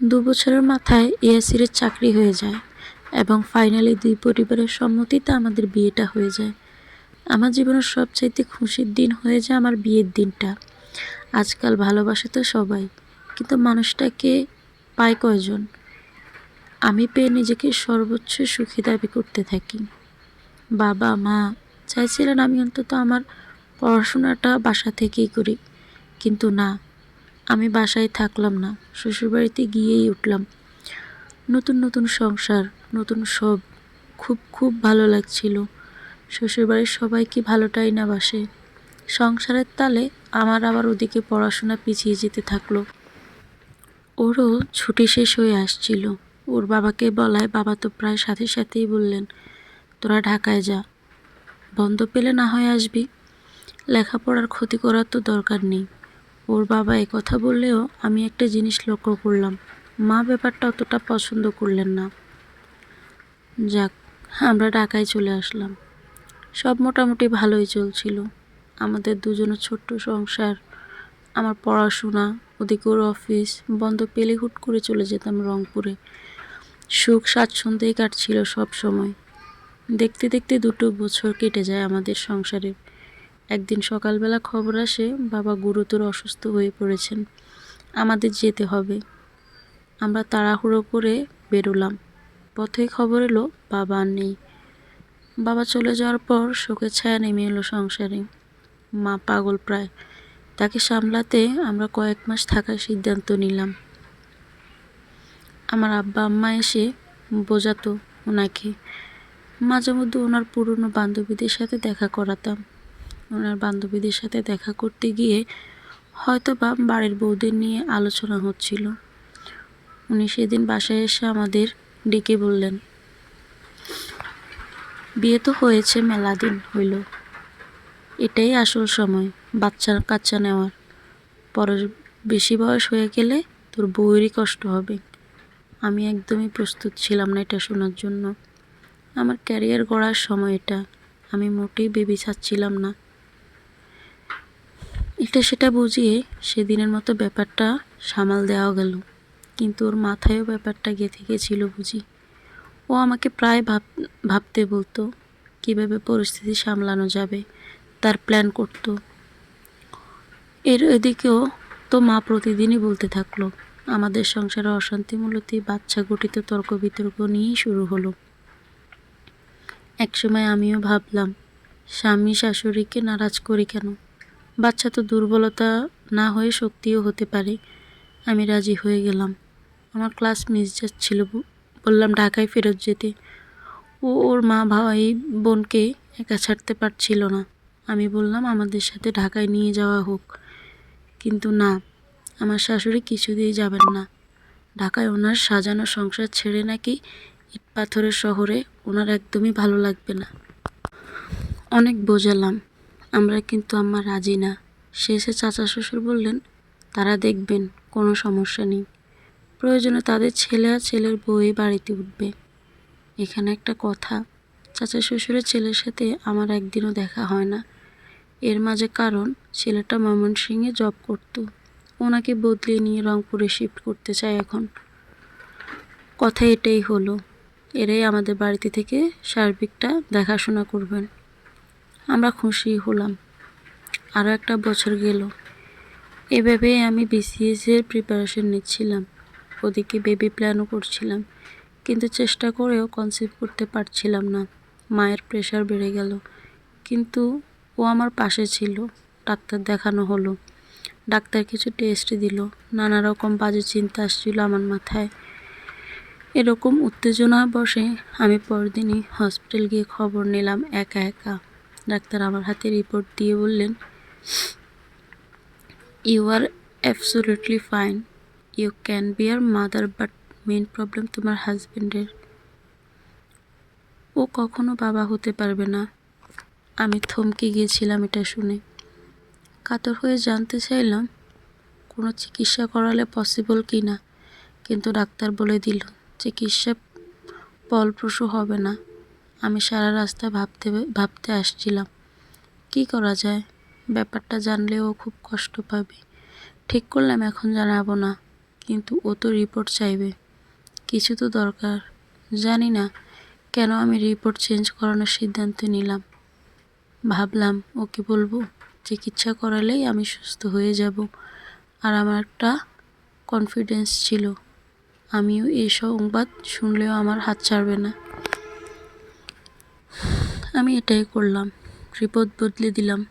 দু বছরের মাথায় ইয়াসিরের চাকরি হয়ে যায় এবং ফাইনালি দুই পরিবারের সম্মতিতে আমাদের বিয়েটা হয়ে যায়। আমার জীবনের সবচাইতে খুশির দিন হয়ে যায় আমার বিয়ের দিনটা। আজকাল ভালোবাসে তো সবাই, কিন্তু মানুষটাকে পায় কয়জন? আমি পেয়ে নিজেকে সর্বোচ্চ সুখী দাবি করতে থাকি। বাবা, মা চাইছিলেন আমি অন্তত আমার পড়াশোনাটা বাসা থেকেই করি, কিন্তু না আমি বাসায় থাকলাম না, শ্বশুরবাড়িতে গিয়েই উঠলাম। নতুন নতুন সংসার, নতুন সব, খুব খুব ভালো লাগছিল। শ্বশুরবাড়ির সবাই কি ভালোটাই না বাসে। সংসারের তালে আমার আবার ওদিকে পড়াশোনা পিছিয়ে যেতে থাকল। ওরও ছুটি শেষ হয়ে আসছিল। ওর বাবাকে বলায় বাবা তো প্রায় সাথে সাথেই বললেন, তোরা ঢাকায় যা। বন্ধ পেলে না হয় আসবি। লেখাপড়ার ক্ষতি করার তো দরকার নেই। ওর বাবা কথা বললেও আমি একটা জিনিস লক্ষ্য করলাম। মা ব্যাপারটা অতটা পছন্দ করলেন না। যাক, আমরা ঢাকায় চলে আসলাম। সব মোটামুটি ভালোই চলছিল। আমাদের দুজনের ছোট্ট সংসার, আমার পড়াশোনা, ওদিকে ওর অফিস, বন্ধ পেলে হুট করে চলে যেতাম রংপুরে। সুখ স্বাচ্ছন্দ্যেই কাটছিল সব সময়। দেখতে দেখতে দুটো বছর কেটে যায় আমাদের সংসারে। একদিন সকালবেলা খবর আসে, বাবা গুরুতর অসুস্থ হয়ে পড়েছেন। আমাদের যেতে হবে। আমরা তাড়াহুড়ো করে বেরোলাম। পথে খবর এলো, বাবা আর নেই। বাবা চলে যাওয়ার পর শোকের ছায়া নেমে এলো সংসারে। মা পাগল প্রায়। তাকে সামলাতে আমরা কয়েক মাস থাকার সিদ্ধান্ত নিলাম। আমার আব্বা আম্মা এসে বোঝাতো ওনাকে। মাঝে মধ্যে ওনার পুরনো বান্ধবীদের সাথে দেখা করাতাম। ওনার বান্ধবীদের সাথে দেখা করতে গিয়ে হয়তো বা বাড়ির বউদের নিয়ে আলোচনা হচ্ছিল। উনি সেদিন বাসায় এসে আমাদের ডেকে বললেন, বিয়ে তো হয়েছে, মেলা দিন হইল। এটাই আসল সময়, বাচ্চা কাচ্চা নেওয়ার। পরে বেশি বয়স হয়ে গেলে তোর বউয়েরই কষ্ট হবে। আমি একদমই প্রস্তুত ছিলাম না এটা শোনার জন্য। আমার ক্যারিয়ার গড়ার সময় এটা। আমি মোটেই বেবি চাচ্ছিলাম না। এটা সেটা বুঝিয়ে সেদিনের মতো ব্যাপারটা সামাল দেওয়া গেল। কিন্তু ওর মাথায়ও ব্যাপারটা গেঁথে গেছিল বুঝি। ও আমাকে প্রায় ভাব ভাবতে বলতো, কীভাবে পরিস্থিতি সামলানো যাবে, তার প্ল্যান করতো। এর এদিকেও তো মা প্রতিদিনই বলতে থাকল, আমাদের সংসারে অশান্তি মূলত বাচ্চা গঠিত তর্ক বিতর্ক নিয়েই শুরু হলো। একসময় আমিও ভাবলাম, স্বামী শাশুড়িকে নারাজ করি কেন? বাচ্চা তো দুর্বলতা না হয়ে শক্তিও হতে পারে। আমি রাজি হয়ে গেলাম। আমার ক্লাস মিস যাচ্ছিল বললাম ঢাকায় ফেরত যেতে। ও ওর মা ভাই বোনকে একা ছাড়তে পারছিল না। আমি বললাম, আমাদের সাথে ঢাকায় নিয়ে যাওয়া হোক। কিন্তু না, আমার শাশুড়ি কিছুতেই যাবেন না। ঢাকায় ওনার সাজানো সংসার ছেড়ে নাকি ইট পাথরের শহরে ওনার একদমই ভালো লাগবে না। অনেক বোঝালাম। আমরা কিন্তু আম্মা রাজি না। শেষে চাচা শ্বশুর বললেন, তারা দেখবেন, কোনো সমস্যা নেই। প্রয়োজনে তাদের ছেলে আর ছেলের বউই বাড়িতে উঠবে। এখানে একটা কথা, চাচা শ্বশুরের ছেলের সাথে আমার একদিনও দেখা হয় না। এর মাঝে কারণ, ছেলেটা ময়মনসিংহে জব করতো। ওনাকে বদলিয়ে নিয়ে রংপুরে শিফট করতে চায় এখন। কথা এটাই হলো। এরাই আমাদের বাড়িতে থেকে সার্বিকটা দেখাশোনা করবেন। আমরা খুশি হলাম। আরও একটা বছর গেল। এভাবেই আমি বিসিএসের প্রিপারেশন নিচ্ছিলাম। ওদিকে বেবি প্ল্যানও করছিলাম, কিন্তু চেষ্টা করেও কনসিভ করতে পারছিলাম না। মায়ের প্রেশার বেড়ে গেল। কিন্তু ও আমার পাশে ছিল, ডাক্তার দেখানো হলো। ডাক্তার কিছু টেস্ট দিল। নানা রকম বাজে চিন্তা আসছিল আমার মাথায়। এরকম উত্তেজনা বসে আমি পরদিনই হসপিটাল গিয়ে খবর নিলাম একা একা। ডাক্তার আমার হাতে রিপোর্ট দিয়ে বললেন you are absolutely fine you can be a mother but main problem তোমার হাজব্যান্ডের ও কখনো বাবা হতে পারবে না। আমি থমকে গিয়েছিলাম এটা শুনে। কাতর হয়ে জানতে চাইলাম, কোনো চিকিৎসা করালে পসিবল কি না কিন্তু ডাক্তার বলে দিল, চিকিৎসা ফলপ্রসূ হবে না। আমি সারা রাস্তা ভাবতে ভাবতে আসছিলাম। কি করা যায়? ব্যাপারটা জানলেও খুব কষ্ট পাবে। ঠিক করলাম, এখন জানাব না। কিন্তু ও তো রিপোর্ট চাইবে। কিছু তো দরকার। জানি না কেন আমি রিপোর্ট চেঞ্জ করানোর সিদ্ধান্ত নিলাম। ভাবলাম, ওকে বলব, চিকিৎসা করালেই আমি সুস্থ হয়ে যাব। আর আমার একটা কনফিডেন্স ছিল। আমিও এই সংবাদ শুনলেও আমার হাত ছাড়বে না। আমি এটাই করলাম। রিপোর্ট বদলে দিলাম।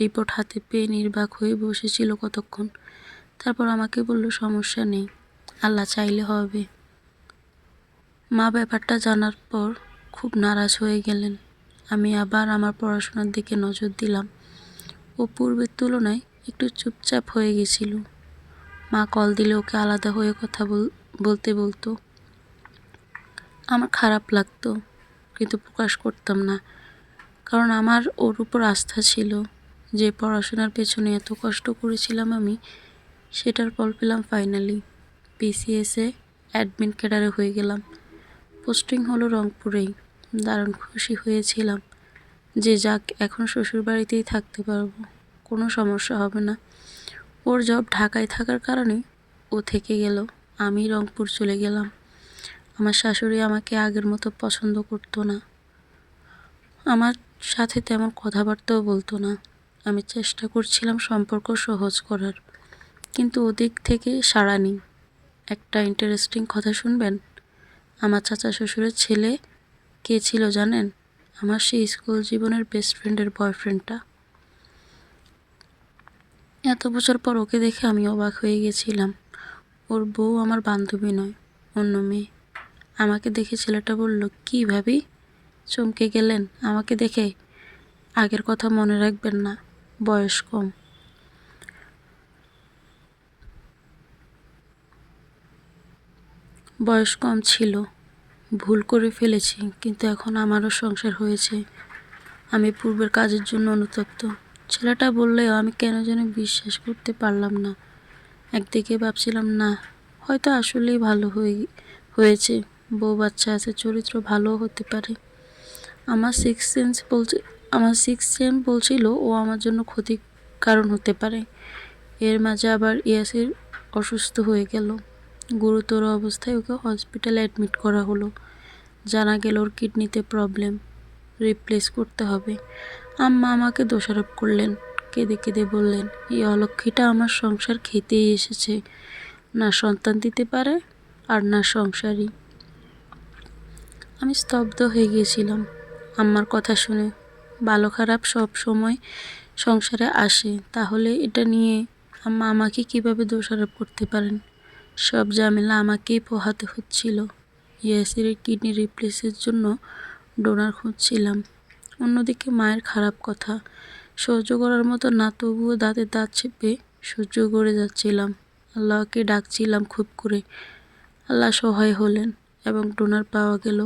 রিপোর্ট হাতে পেয়ে নির্বাক হয়ে বসেছিল কতক্ষণ? তারপর আমাকে বলল, সমস্যা নেই। আল্লাহ চাইলে হবে। মা ব্যাপারটা জানার পর খুব নারাজ হয়ে গেলেন। আমি আবার আমার পড়াশোনার দিকে নজর দিলাম। ও পূর্বের তুলনায় একটু চুপচাপ হয়ে গেছিল। মা কল দিলে ওকে আলাদা হয়ে কথা বল- বলতে বলতো। আমার খারাপ লাগতো, কিন্তু প্রকাশ করতাম না। কারণ আমার ওর উপর আস্থা ছিল যে পড়াশোনার পেছনে এত কষ্ট করেছিলাম আমি, সেটার ফল পেলাম ফাইনালি পিসিএসে অ্যাডমিন ক্যাডারে হয়ে গেলাম। পোস্টিং হলো রংপুরেই। দারুণ খুশি হয়েছিলাম যে যাক, এখন শ্বশুর বাড়িতেই থাকতে পারব। কোনো সমস্যা হবে না। ওর জব ঢাকায় থাকার কারণে ও থেকে গেল। আমি রংপুর চলে গেলাম। আমার শাশুড়ি আমাকে আগের মতো পছন্দ করতো না। আমার সাথে তেমন কথাবার্তাও বলতো না। আমি চেষ্টা করছিলাম সম্পর্ক সহজ করার, কিন্তু ওদিক থেকে সাড়া নেই। একটা ইন্টারেস্টিং কথা শুনবেন? আমার চাচা শ্বশুরের ছেলে কে ছিল জানেন? আমার সেই স্কুল জীবনের বেস্ট ফ্রেন্ডের বয়ফ্রেন্ডটা এত বছর পর ওকে দেখে আমি অবাক হয়ে গেছিলাম। ওর বউ আমার বান্ধবী নয়, অন্য মেয়ে। আমাকে দেখে ছেলেটা বলল, কি ভাবি? চমকে গেলেন। আমাকে দেখে আগের কথা মনে রাখবেন না, বয়স কম। বয়স কম ছিল। ভুল করে ফেলেছি, কিন্তু এখন আমারও সংসার হয়েছে। আমি পূর্বের কাজের জন্য অনুতপ্ত। ছেলেটা বললেও আমি কেন যেন বিশ্বাস করতে পারলাম না। একদিকে ভাবছিলাম, না, হয়তো আসলেই ভালো হয়ে, হয়েছে। বউ বাচ্চা আছে, চরিত্র ভালোও হতে পারে। আমার সিক্স সেন্স বলছে, আমার সিক্স সেন্স বলছিল, ও আমার জন্য ক্ষতি কারণ হতে পারে। এর মাঝে আবার ইয়াসির অসুস্থ হয়ে গেল। গুরুতর অবস্থায় ওকে হসপিটালে অ্যাডমিট করা হলো। জানা গেল ওর কিডনিতে প্রবলেম রিপ্লেস করতে হবে। আম্মা আমাকে দোষারোপ করলেন, কেঁদে কেঁদে বললেন, এই অলক্ষীটা আমার সংসার খেতেই এসেছে। না সন্তান দিতে পারে আর না সংসারই আমি স্তব্ধ হয়ে গিয়েছিলাম। আম্মার কথা শুনে। ভালো খারাপ সব সময় সংসারে আসে, তাহলে এটা নিয়ে আম্মা আমাকে কীভাবে দোষারোপ করতে পারেন? সব ঝামেলা আমাকেই পোহাতে হচ্ছিল। ইয়াসির কিডনি রিপ্লেসের জন্য ডোনার খুঁজছিলাম। অন্যদিকে মায়ের খারাপ কথা। সহ্য করার মতো না, তবুও দাঁতে দাঁত চেপে সহ্য করে যাচ্ছিলাম। আল্লাহকে ডাকছিলাম খুব করে। আল্লাহ সহায় হলেন এবং ডোনার পাওয়া গেল।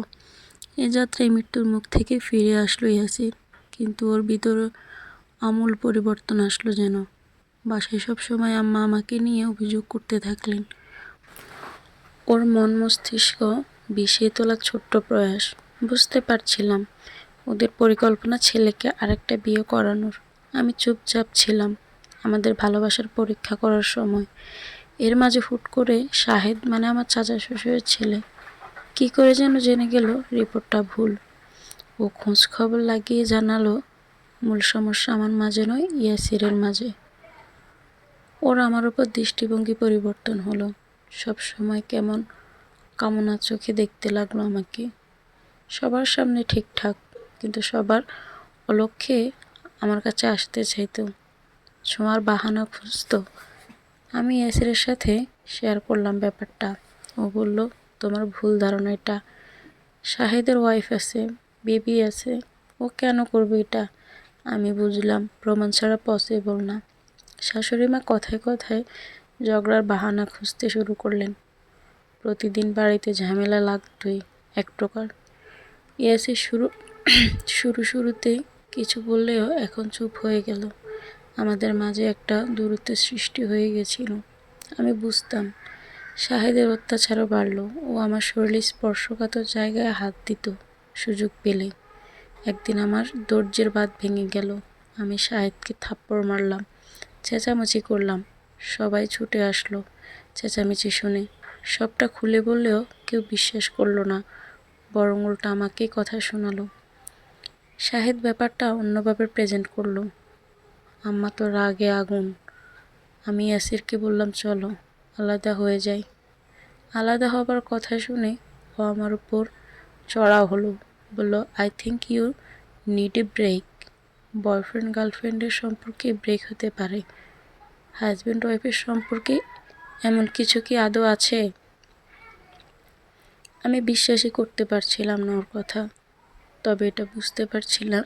এ যাত্রায় মৃত্যুর মুখ থেকে ফিরে আসলো ইয়াসির কিন্তু ওর ভিতরে আমূল পরিবর্তন আসলো যেন। বাসায় সব সময় আম্মা আমাকে নিয়ে অভিযোগ করতে থাকলেন। ওর মন মস্তিষ্ক বিষিয়ে তোলার ছোট্ট প্রয়াস। বুঝতে পারছিলাম ওদের পরিকল্পনা ছেলেকে আরেকটা বিয়ে করানোর। আমি চুপচাপ ছিলাম আমাদের ভালোবাসার পরীক্ষা করার সময়। এর মাঝে হুট করে শাহেদ মানে আমার চাচা শ্বশুরের ছেলে কি করে যেন জেনে গেল রিপোর্টটা ভুল। ও খোঁজ খবর লাগিয়ে জানালো, মূল সমস্যা আমার মাঝে নয়, ইয়াসিরের মাঝে। ওর আমার উপর দৃষ্টিভঙ্গি পরিবর্তন হলো। সব সময় কেমন কামনা চোখে দেখতে লাগল আমাকে। সবার সামনে ঠিকঠাক কিন্তু সবার অলক্ষ্যে আমার কাছে আসতে চাইতো। ছোঁয়ার বাহানা খুঁজতো। আমি ইয়াসিরের সাথে শেয়ার করলাম ব্যাপারটা। ও বলল তোমার ভুল ধারণা এটা। শাহেদের ওয়াইফ আছে বেবি আছে, ও কেন করবে এটা? আমি বুঝলাম, প্রমাণ ছাড়া পসিবল না। শাশুড়ি মা কথায় কথায় ঝগড়ার বাহানা খুঁজতে শুরু করলেন। প্রতিদিন বাড়িতে ঝামেলা লাগতোই, এক প্রকার। ইয়াসি শুরু শুরু শুরুতেই কিছু বললেও এখন চুপ হয়ে গেল। আমাদের মাঝে একটা দূরত্বের সৃষ্টি হয়ে গেছিল। আমি বুঝতাম শাহেদের অত্যাচারও বাড়ল। ও আমার শরীরে স্পর্শকাতর জায়গায় হাত দিত, সুযোগ পেলে। একদিন আমার দর্জের বাদ ভেঙে গেল। আমি শাহেদকে থাপ্পড় মারলাম, চেঁচামেচি করলাম। সবাই ছুটে আসলো, চেঁচামেচি শুনে। সবটা খুলে বললেও কেউ বিশ্বাস করল না, বরং উল্টা আমাকেই কথা শোনালো। শাহেদ ব্যাপারটা অন্যভাবে প্রেজেন্ট করল। আম্মা তো রাগে আগুন। আমি ইয়াসিরকে বললাম, চলো। আলাদা হয়ে যাই আলাদা হবার কথা শুনে ও আমার উপর চড়া হলো। বলল I think you need a break boyfriend গার্লফ্রেন্ডের সম্পর্কে ব্রেক হতে পারে। হাজব্যান্ড ওয়াইফের সম্পর্কে এমন কিছু কি আদৌ আছে? আমি বিশ্বাসই করতে পারছিলাম না ওর কথা। তবে এটা বুঝতে পারছিলাম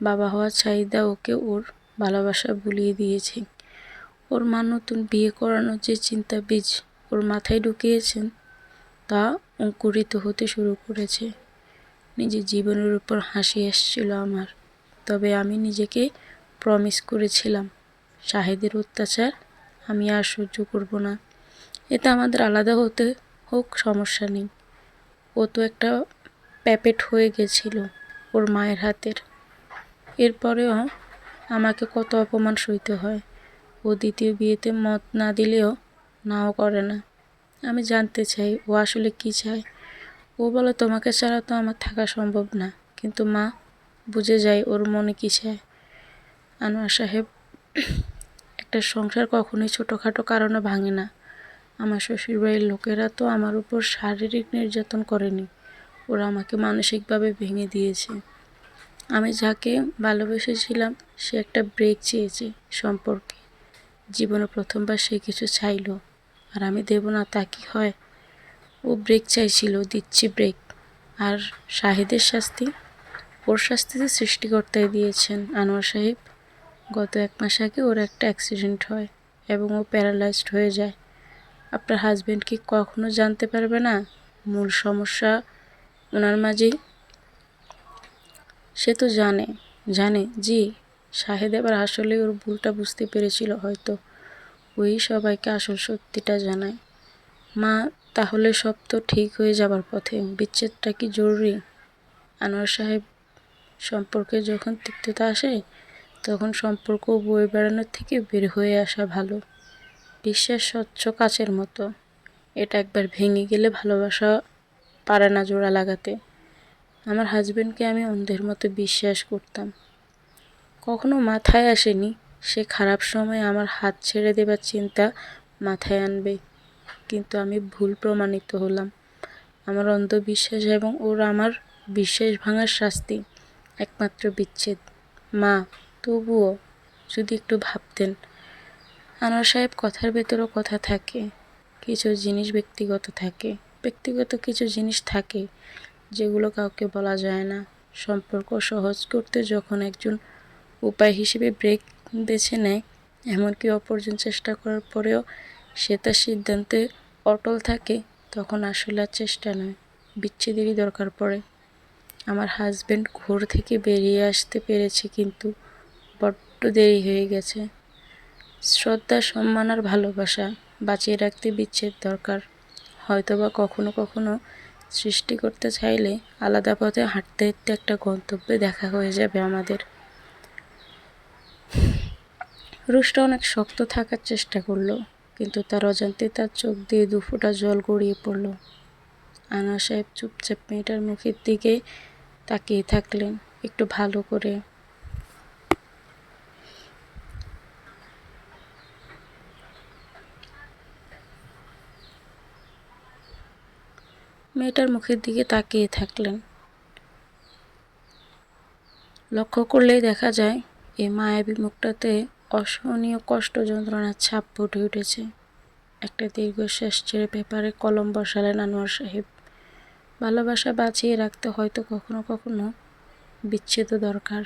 বাবা হওয়ার চাহিদা ওকে ওর ভালোবাসা ভুলিয়ে দিয়েছে। ওর মা নতুন বিয়ে করানোর যে চিন্তা বীজ ওর মাথায় ঢুকিয়েছেন, তা অঙ্কুরিত হতে শুরু করেছে। নিজের জীবনের উপর হাসি এসছিল আমার, তবে আমি নিজেকে প্রমিস করেছিলাম, শাহেদের অত্যাচার আমি আর সহ্য করব না। এতে আমাদের আলাদা হতে হোক, সমস্যা নেই। ও তো একটা প্যাপেট হয়ে গেছিল ওর মায়ের হাতের। এরপরেও আমাকে কত অপমান সইতে হয়। ও দ্বিতীয় বিয়েতে মত না দিলেও নাও করে না। আমি জানতে চাই, ও আসলে কি চায়? ও বলে, তোমাকে ছাড়া তো আমার থাকা সম্ভব না। কিন্তু মা বুঝে যায় ওর মনে কী চায়। আনোয়ার সাহেব, একটা সংসার কখনোই ছোটোখাটো কারণে ভাঙে না। আমার শ্বশুরবাড়ির লোকেরা তো আমার উপর শারীরিক নির্যাতন করেনি। ওরা আমাকে মানসিকভাবে ভেঙে দিয়েছে। আমি যাকে ভালোবেসেছিলাম, সে একটা ব্রেক চেয়েছে সম্পর্কে। জীবনে প্রথমবার সে কিছু চাইলো। আর আমি দেব না, তা কি হয়? ও ব্রেক চাইছিল, দিচ্ছি ব্রেক আর শাহিদের শাস্তি? ওর শাস্তিতে সৃষ্টিকর্তায় দিয়েছেন, আনোয়ার সাহেব। গত এক মাস আগে ওর একটা অ্যাক্সিডেন্ট হয় এবং ও প্যারালাইজড হয়ে যায়। আপনার হাজব্যান্ড কি কখনো জানতে পারবে না? মূল সমস্যা ওনার মাঝেই। সে তো জানে জানে, জি। শাহেদ এবার আসলে ওর ভুলটা বুঝতে পেরেছিল হয়তো। ওই সবাইকে আসল সত্যিটা জানায়। মা, তাহলে সব তো ঠিক হয়ে যাবার পথে। বিচ্ছেদটা কি জরুরি? আনোয়ার সাহেব সম্পর্কে যখন তিক্ততা আসে, তখন সম্পর্ক বয়ে বেড়ানোর থেকে বের হয়ে আসা ভালো। বিশ্বাস স্বচ্ছ কাচের মতো। এটা একবার ভেঙে গেলে ভালোবাসা পারে না জোড়া লাগাতে। আমার হাজব্যান্ডকে আমি অন্ধের মতো বিশ্বাস করতাম। কখনো মাথায় আসেনি। সে খারাপ সময় আমার হাত ছেড়ে দেবার চিন্তা মাথায় আনবে। কিন্তু আমি ভুল প্রমাণিত হলাম। আমার অন্ধবিশ্বাস এবং ওর আমার বিশ্বাস ভাঙার শাস্তি একমাত্র বিচ্ছেদ। মা, তবুও যদি একটু ভাবতেন। আনোয়ার সাহেব কথার ভেতরও কথা থাকে। কিছু জিনিস ব্যক্তিগত থাকে। ব্যক্তিগত কিছু জিনিস থাকে যেগুলো কাউকে বলা যায় না। সম্পর্ক সহজ করতে যখন একজন উপায় হিসেবে ব্রেক বেছে নেয়। এমনকি অপরজন চেষ্টা করার পরেও সে তার সিদ্ধান্তে অটল থাকে, তখন আসলে আর চেষ্টা নয়, বিচ্ছেদেরই দরকার পড়ে। আমার হাজব্যান্ড ঘোর থেকে বেরিয়ে আসতে পেরেছে কিন্তু বড্ড দেরি হয়ে গেছে। শ্রদ্ধা, সম্মান আর ভালোবাসা বাঁচিয়ে রাখতে বিচ্ছেদ দরকার। হয়তোবা কখনো কখনো সৃষ্টি করতে চাইলে আলাদা পথে হাঁটতে হাঁটতে একটা গন্তব্যে দেখা হয়ে যাবে আমাদের। রুশটা অনেক শক্ত থাকার চেষ্টা করল, কিন্তু তার অজান্তে তার চোখ দিয়ে দুফোঁটা জল গড়িয়ে পড়ল। আনা সাহেব চুপচাপ মেয়েটার মুখের দিকে তাকিয়ে থাকলেন, একটু ভালো করে। মেয়েটার মুখের দিকে তাকিয়ে থাকলেন। লক্ষ্য করলেই দেখা যায় এই মায়াবী মুখটাতে অসহনীয় কষ্ট যন্ত্রণার ছাপ ফুটে উঠেছে। একটা দীর্ঘশ্বাস ছেড়ে পেপারে কলম বসালেন আনোয়ার সাহেব। ভালোবাসা বাঁচিয়ে রাখতে হয়তো কখনো কখনো বিচ্ছেদ দরকার।